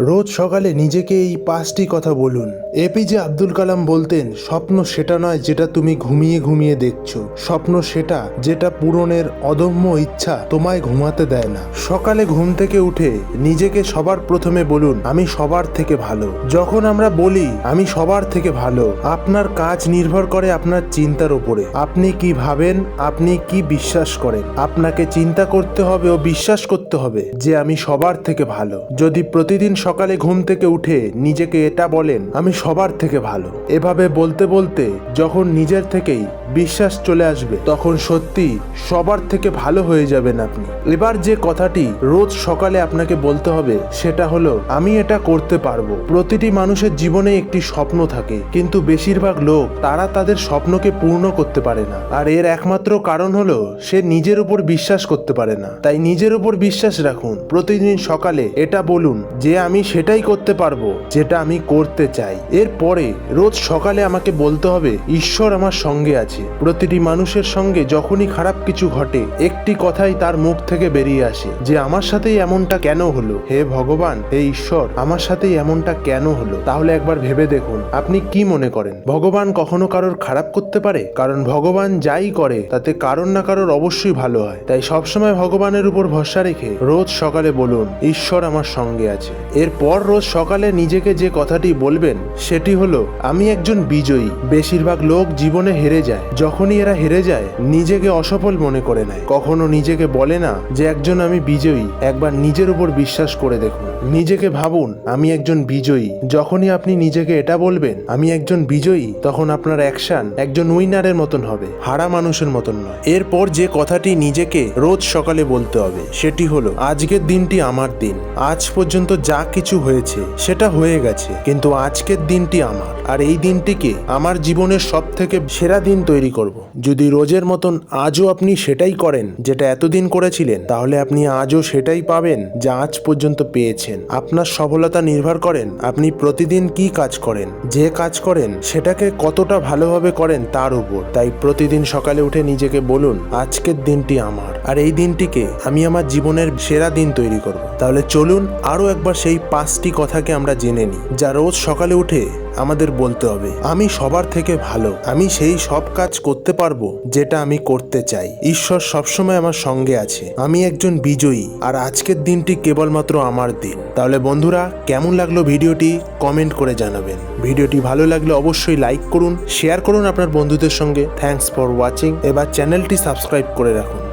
রোজ সকালে নিজেকে এই পাঁচটি কথা বলুন। এপিজে আব্দুল কালাম বলতেন, স্বপ্ন সেটা নয় যেটা তুমি ঘুমিয়ে ঘুমিয়ে দেখছ। স্বপ্ন সেটা যেটা পূরণের অদম্য ইচ্ছা তোমায় ঘুমাতে দেয় না। সকালে ঘুম থেকে উঠে নিজেকে সবার প্রথমে বলুন, আমি সবার থেকে ভালো। যখন আমরা বলি, আমি সবার থেকে ভালো, আপনার কাজ নির্ভর করে আপনার চিন্তার উপরে। আপনি কি ভাবেন, আপনি কি বিশ্বাস করেন? আপনাকে চিন্তা করতে হবে ও বিশ্বাস করতে হবে যে আমি সবার থেকে ভালো। যদি প্রতিদিন সকালে ঘুম থেকে উঠে নিজেকে এটা বলেন, আমি সবার থেকে ভালো। এভাবে বলতে বলতে যখন নিজের থেকেই বিশ্বাস চলে আসবে, তখন সত্যি সবার থেকে ভালো হয়ে যাবেন আপনি। এবার যে কথাটি রোজ সকালে আপনাকে বলতে হবে, সেটা হলো, আমি এটা করতে পারব। প্রতিটি মানুষের জীবনে একটি স্বপ্ন থাকে, কিন্তু বেশিরভাগ লোক, তারা তাদের স্বপ্নকে পূর্ণ করতে পারে না। আর এর একমাত্র কারণ হলো, সে নিজের উপর বিশ্বাস করতে পারে না। তাই নিজের উপর বিশ্বাস রাখুন। প্রতিদিন সকালে এটা বলুন যে, আমি সেটাই করতে পারব, যেটা আমি করতে চাই। এরপরে রোজ সকালে আমাকে বলতে হবে, ঈশ্বর আমার সঙ্গে আছে। প্রতিটি মানুষের সঙ্গে যখনই খারাপ কিছু ঘটে, একটি কথাই তার মুখ থেকে বেরিয়ে আসে, যে আমার সাথেই এমনটা কেন হলো? হে ভগবান, হে ঈশ্বর, আমার সাথেই এমনটা কেন হলো? তাহলে একবার ভেবে দেখুন, আপনি কি মনে করেন? ভগবান কখনো কারোর খারাপ করতে পারে? কারণ ভগবান যাই করে, তাতে কারোর না কারোর অবশ্যই ভালো হয়। তাই সবসময় ভগবানের উপর ভরসা রেখে রোজ সকালে বলুন, ঈশ্বর আমার সঙ্গে আছে। এরপর রোজ সকালে নিজেকে যে কথাটি বলবেন, সেটি হলো, আমি একজন বিজয়ী। বেশিরভাগ লোক জীবনে হেরে যায়। যখনই এরা হেরে যায়, নিজেকে অসফল মনে করে নেয়। কখনো নিজেকে বলে না যে, একজন আমি বিজয়ী। একবার নিজের উপর বিশ্বাস করে দেখুন। নিজেকে ভাবুন, আমি একজন বিজয়ী। যখনই আপনি নিজেকে এটা বলবেন, আমি একজন বিজয়ী, তখন আপনার অ্যাকশন একজন উইনারের মতন হবে, হারা মানুষের মতন নয়। এরপর যে কথাটি নিজেকে রোজ সকালে বলতে হবে, সেটি হলো, আজকের দিনটি আমার দিন। আজ পর্যন্ত যা কিছু হয়েছে, সেটা হয়ে গেছে। কিন্তু আজকের দিনটি আমার, আর এই দিনটিকে আমার জীবনের সব থেকে সেরা দিন তৈরি করব। যদি রোজের মতন আজও আপনি সেটাই করেন, যেটা এতদিন করেছিলেন, তাহলে আপনি আজও সেটাই পাবেন, যা আজ পর্যন্ত পেয়েছেন। আপনার সফলতা নির্ভর করেন, আপনি প্রতিদিন কি কাজ করেন, যে কাজ করেন, সেটাকে কতটা ভালোভাবে করেন তার উপর। তাই প্রতিদিন সকালে উঠে নিজেকে বলুন, আজকের দিনটি আমার, আর এই দিনটিকে আমি আমার জীবনের সেরা দিন তৈরি করব। তাহলে চলুন আরও একবার সেই পাঁচটি কথাকে আমরা জেনে নিই, যা রোজ সকালে উঠে আমাদের বলতে হবে। আমি সবার থেকে ভালো। আমি সেই সব কাজ করতে পারব যেটা আমি করতে চাই। ঈশ্বর সবসময় আমার সঙ্গে আছে। আমি একজন বিজয়ী। আর আজকের দিনটি কেবলমাত্র আমার দিন। তাহলে বন্ধুরা, কেমন লাগল ভিডিওটি? কমেন্ট করে জানাবেন। ভিডিওটি ভালো লাগলে অবশ্যই লাইক করুন, শেয়ার করুন আপনার বন্ধুদের সঙ্গে। থ্যাঙ্কস ফর ওয়াচিং এবার চ্যানেলটি সাবস্ক্রাইব করে রাখুন।